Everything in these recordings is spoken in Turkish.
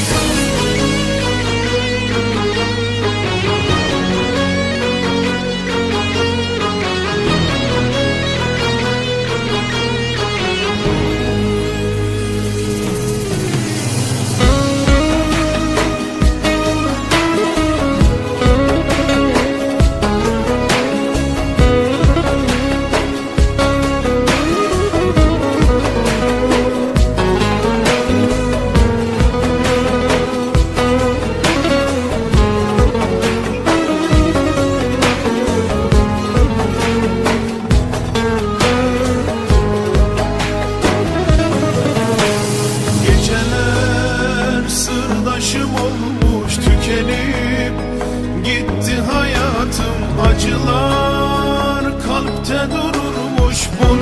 Geceler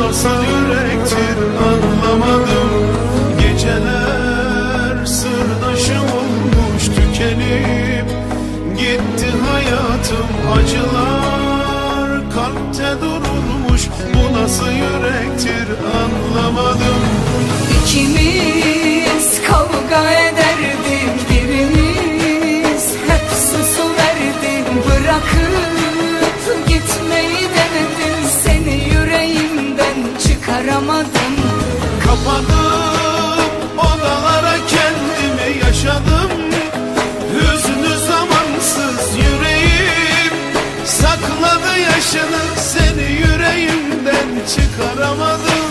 Nasıl yürektir anlamadım. Geceler sırdaşım olmuş tükenip Gitti hayatım. Acılar kalpte dururmuş Bu nasıl yürektir anlamadım. İkimiz kavga ederdik çıkaramadım Kapadım odalara kendimi yaşadım. Hüznü zamansız yüreğim. Sakladı yaşını seni yüreğimden çıkaramadım.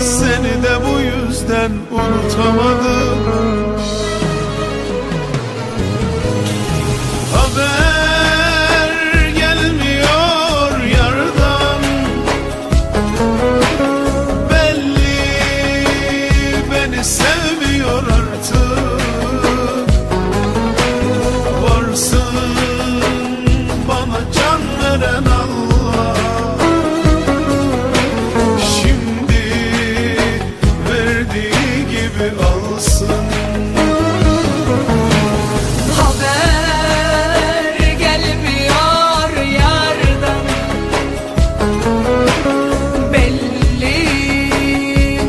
Seni de bu yüzden unutamadım gibi alsın Haber gelmiyor yardan. Belli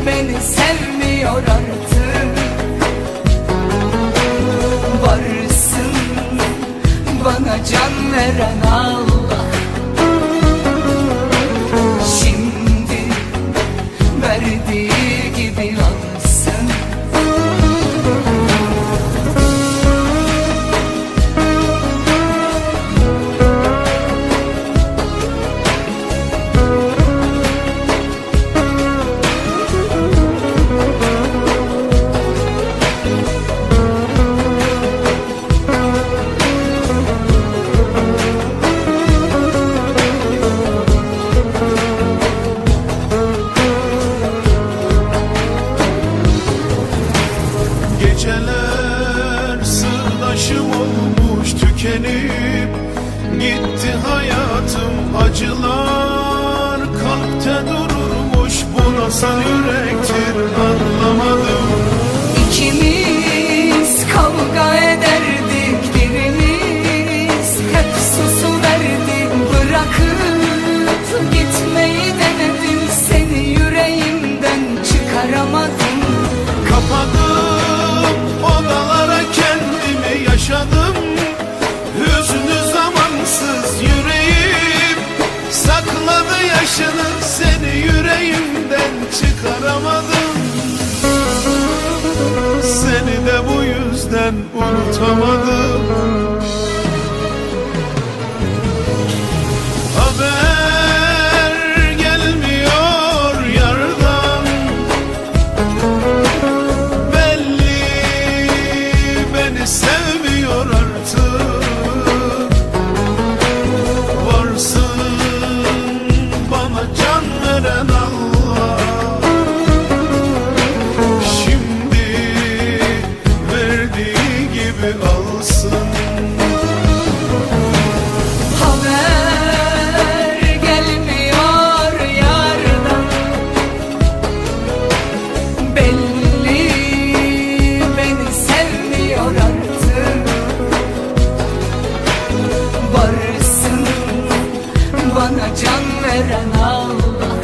beni sevmiyor artık. Varsın bana can veren Allah Geceler sırdaşım olmuş tükenip Gitti hayatım. Acılar kalpte dururmuş Bu nasıl yürektir anlamadım. İkimiz kavga ederdik birimiz hep susu verdim bırakıp gitmeyi denedim seni yüreğimden çıkaramadım. Kapadım yaşadım. Hüznü zamansız yüreğim. Sakladı yaşını seni yüreğimden çıkaramadım. Seni de bu yüzden unutamadım olmasın Haber gelmiyor yardan. Belli beni sevmiyor artık. Varsın bana can veren Allah.